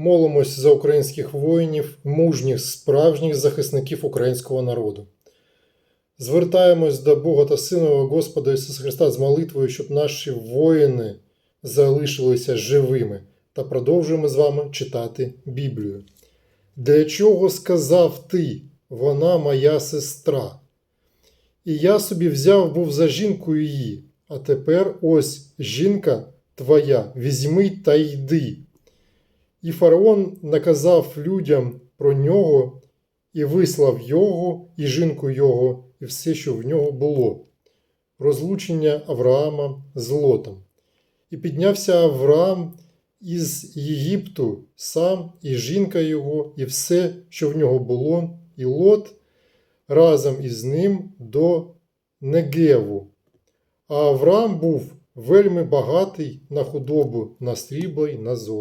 Молимось за українських воїнів, мужніх, справжніх захисників українського народу. Звертаємось до Бога та Сина Господа Ісуса Христа з молитвою, щоб наші воїни залишилися живими, та продовжуємо з вами читати Біблію. Для чого сказав ти, вона моя сестра? І я собі взяв був за жінку її, а тепер ось жінка твоя, візьми та йди. І фараон наказав людям про нього і вислав його, і жінку його, і все, що в нього було. Розлучення Авраама з Лотом. І піднявся Авраам із Єгипту сам, і жінка його, і все, що в нього було, і Лот разом із ним до Негеву. А Авраам був вельми багатий на худобу, на срібло й на золото.